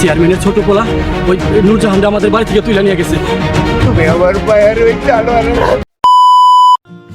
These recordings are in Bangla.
চেয়ারম্যানের ছোট পোলা ওই নূরজাহানরা আমাদের বাড়ি থেকে তুলে নিয়ে গেছে।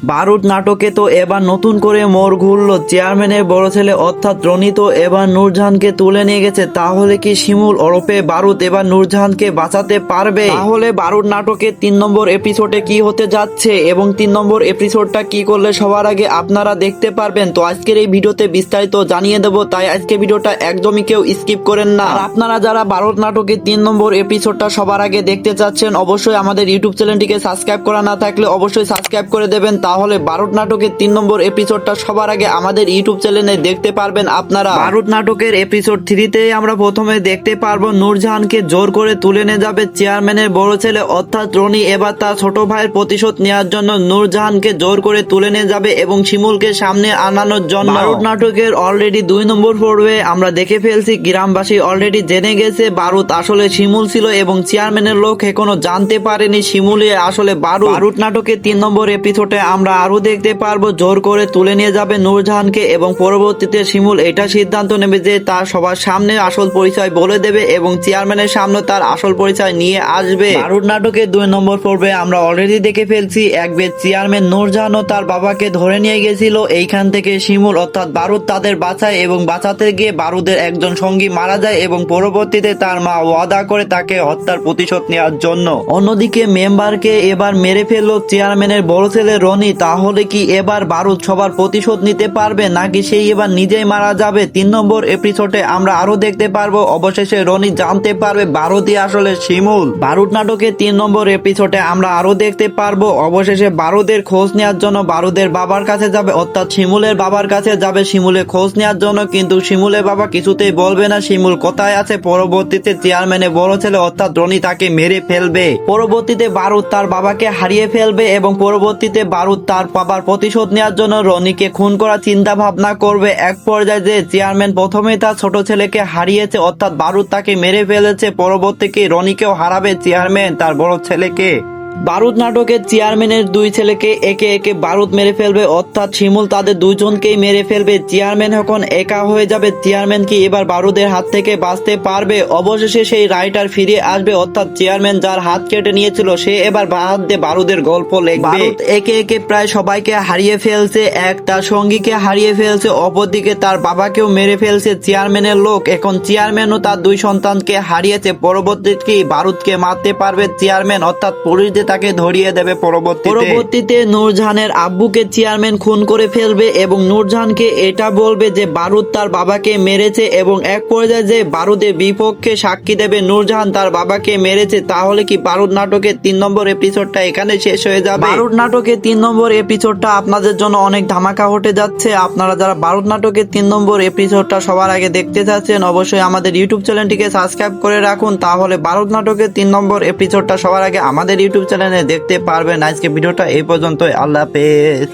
বারুদ নাটকে তো এবার নতুন করে মোড় ঘুরলো চেয়ারম্যানের বড় ছেলে, অর্থাৎ রনি তো এবার নূরজাহানকে তুলে নিয়ে গেছে। তাহলে কি শিমুল ওরফে বারুদ এবার নূরজাহানকে বাঁচাতে পারবে? তাহলে বারুদ নাটকের তিন নম্বর এপিসোডে কি হতে যাচ্ছে এবং তিন নম্বর এপিসোডটা কি করলে সবার আগে আপনারা দেখতে পারবেন? তো আজকের এই ভিডিওতে বিস্তারিত জানিয়ে দেবো, তাই আজকে ভিডিওটা একদমই কেউ স্কিপ করেন না। আপনারা যারা বারুদ নাটকের তিন নম্বর এপিসোডটা সবার আগে দেখতে চাচ্ছেন, অবশ্যই আমাদের ইউটিউব চ্যানেলটিকে সাবস্ক্রাইব করা না থাকলে অবশ্যই সাবস্ক্রাইব করে দেবেন। তাহলে বারুদ নাটকের তিন নম্বর এপিসোডটা সবার আগে আমাদের ইউটিউব চ্যানেলে দেখতে পারবেন আপনারা। বারুদ নাটকের এপিসোড থ্রিতে আমরা প্রথমে দেখতে পারব নূরজাহানকে জোর করে তুলে নিয়ে যাবে চেয়ারম্যানের বড় ছেলে অর্থাৎ রনি। এবার তার ছোট ভাইয়ের প্রতিশোধ নেওয়ার জন্য নূরজাহানকে জোর করে তুলে নিয়ে যাবে এবং শিমুলকে সামনে আনানোর জন্য। বারুদ নাটকের অলরেডি দুই নম্বর পর্বে আমরা দেখে ফেলছি গ্রামবাসী অলরেডি জেনে গেছে বারুদ আসলে শিমুল ছিল এবং চেয়ারম্যানের লোক এখনও জানতে পারেনি শিমুলে আসলে বারুদ। বারুদ নাটকের তিন নম্বর এপিসোডে আমরা আরও দেখতে পারব, জোর করে তুলে নিয়ে যাবে নূরজাহানকে এবং পরবর্তীতে শিমুল এটা সিদ্ধান্ত নেবে যে তার সবার সামনে আসল পরিচয় বলে দেবে এবং চেয়ারম্যানের সামনে তার আসল পরিচয় নিয়ে আসবে। বারুদ নাটকের দুই নম্বর পর্বে আমরা অলরেডি দেখে ফেলছি একবার চেয়ারম্যান নূরজাহানও তার বাবাকে ধরে নিয়ে গেছিল। এইখান থেকে শিমুল অর্থাৎ বারুদ তাদের বাঁচায় এবং বাঁচাতে গিয়ে বারুদের একজন সঙ্গী মারা যায় এবং পরবর্তীতে তার মা ওয়াদা করে তাকে হত্যার প্রতিশোধ নেওয়ার জন্য। অন্যদিকে মেম্বারকে এবার মেরে ফেলল চেয়ারম্যানের বড় ছেলে রনি। তাহলে কি এবার বারুদ সবার প্রতিশোধ নিতে পারবে, নাকি সেই এবার নিজেই মারা যাবে? তিন নম্বর এপিসোডে আমরা আরও দেখতে পারব, অবশেষে রনি জানতে পারবে বারুদই আসলে শিমুল। বারুদ নাটকের তিন নম্বর এপিসোডে আমরা আরও দেখতে পারব, অবশেষে বারুদের খোঁজ নেওয়ার জন্য বারুদের বাবার কাছে যাবে, অর্থাৎ শিমুলের বাবার কাছে যাবে শিমুলের খোঁজ নেওয়ার জন্য, কিন্তু শিমুলের বাবা কিছুতেই বলবে না, শিমুল কোথায় আছে? পরবর্তীতে চেয়ারম্যানের বড় ছেলে, অর্থাৎ রনি তাকে মেরে ফেলবে। পরবর্তীতে বারুদ তার বাবাকে হারিয়ে ফেলবে এবং পরবর্তীতে বারুদ তার বাবার প্রতিশোধ নেওয়ার জন্য রনিকে খুন করার চিন্তা ভাবনা করবে এক পর্যায়ে যে চেয়ারম্যান প্রথমে তার ছোট ছেলেকে হারিয়েছে, অর্থাৎ বারুদ তাকে মেরে ফেলেছে পরবর্তীকে রনিকেও হারাবে চেয়ারম্যান তার বড় ছেলেকে। বারুদ নাটকের চেয়ারম্যানের দুই ছেলেকে একে একে বারুদ মেরে ফেলবে, অর্থাৎ শিমুল তাদের দুইজনকেই মেরে ফেলবে। চেয়ারম্যান এখন একা হয়ে যাবে, চেয়ারম্যান কি এবার বারুদের হাত থেকে বাঁচতে পারবে? অবশেষে সেই রাইটার ফিরে আসবে, অর্থাৎ চেয়ারম্যান যার হাত কেটে নিয়েছিল, সে এবার হাত দিয়ে বারুদের গল্প লিখবে। একে একে প্রায় সবাইকে হারিয়ে ফেলছে, এক তার সঙ্গীকে হারিয়ে ফেলছে, অপরদিকে তার বাবাকেও মেরে ফেলছে চেয়ারম্যানের লোক। এখন চেয়ারম্যানও তার দুই সন্তানকে হারিয়েছে, পরবর্তীতে বারুদকে মারতে পারবে চেয়ারম্যান, অর্থাৎ পুলিশদের তাকে ধরিয়ে দেবে পরবর্তী পরবর্তীতে নূরজাহানের আব্বুকে চেয়ারম্যান খুন করে ফেলবে এবং নূরজাহানকে এটা বলবে যে বারুদ তার বাবাকে মেরেছে এবং এক পর্যায়ে যে বারুদের বিপক্ষে সাক্ষী দেবে নূরজাহান তার বাবাকে মেরেছে তাহলে কি বারুদ নাটকের তিন নম্বর এপিসোডটা এখানে শেষ হয়ে যাবে? বারুদ নাটকের তিন নম্বর এপিসোডটা আপনাদের জন্য অনেক ধামাকা হতে যাচ্ছে। আপনারা যারা বারুদ নাটকের তিন নম্বর এপিসোডটা সবার আগে দেখতে চাচ্ছেন অবশ্যই আমাদের ইউটিউব চ্যানেলটিকে সাবস্ক্রাইব করে রাখুন। তাহলে বারুদ নাটকের তিন নম্বর এপিসোডটা সবার আগে আমাদের ইউটিউব চ্যানেলে দেখতে পারবেন। আজকে ভিডিওটা এই পর্যন্তই। আল্লাহ হাফেজ।